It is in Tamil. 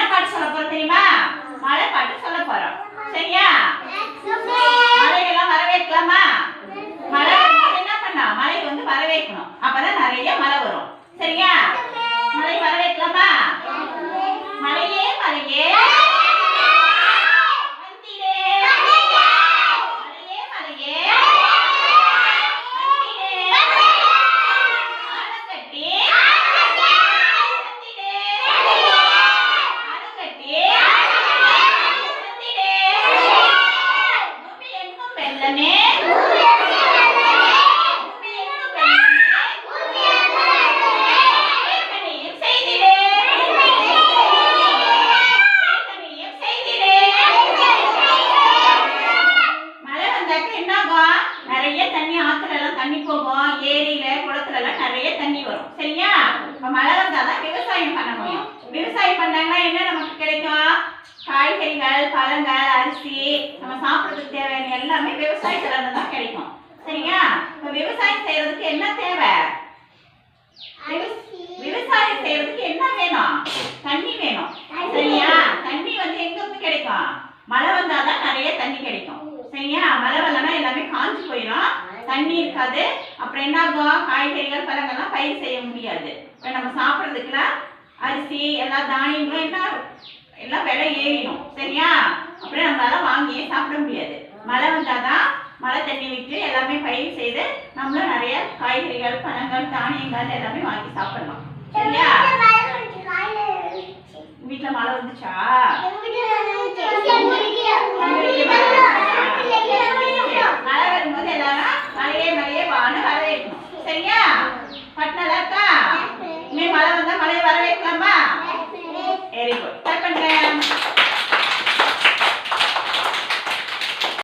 என்ன பாட்டு சொல்ல போறோம் தெரியுமா? மழை பாட்டு சொல்ல போறோம். சரியா? மழையெல்லாம் வரவேற்கலாமா? மழை என்ன பண்ணா மழை வந்து வரவேற்கணும். அப்பதான் நிறைய மழை வரும். சரியா? மழை வரவேற்கலாமா? வந்தாக்க நிறைய தண்ணி ஆத்துல எல்லாம் தண்ணி போகும். ஏரியில குளத்துல எல்லாம் நிறைய தண்ணி வரும். சரியா? இப்ப மழை வந்தாதான் விவசாயம் பண்ண முடியும். விவசாயம் பண்ணாங்கன்னா என்ன நமக்கு கிடைக்கும்? காய்கறிகள் பழங்கள் அரிசி நம்ம சாப்பிடுறதுக்கு தேவையான எல்லாமே விவசாயத்துல இருந்து தான் கிடைக்கும். சரியா? இப்ப விவசாயம் செய்யறதுக்கு என்ன தேவை விவ- விவசாயம் செய்யறதுக்கு என்ன வேணும் தண்ணி வேணும் சரியா தண்ணி வந்து எங்க இருந்து மழை மழை வந்தாதான் நிறைய தண்ணி கிடைக்கும். சரியா மழை வரலன்னா எல்லாமே காஞ்சு போயிடும் தண்ணி இருக்காது. அப்புறம் என்ன ஆகும் காய்கறிகள் பழங்கள்லாம் பயிர் செய்ய முடியாது. இப்போ நம்ம சாப்பிட்றதுக்குலாம் அரிசி எல்லா தானியங்களும் என்ன எல்லாம் விலை ஏறிடும். சரியா? அப்புறம் நம்மளால வாங்கியே சாப்பிட முடியாது. மழை வந்தாதான் மழை தண்ணி விட்டு எல்லாமே பயிர் செய்து நம்மளும் நிறைய காய்கறிகள் பழங்கள் தானியங்கள் எல்லாமே வாங்கி சாப்பிடலாம். சரியா? வீட்டுல மழை வந்துச்சா? மழை வரும்போது எல்லாரும் மழையே மழையே வான்னு வரவேற்கணும். சரியா?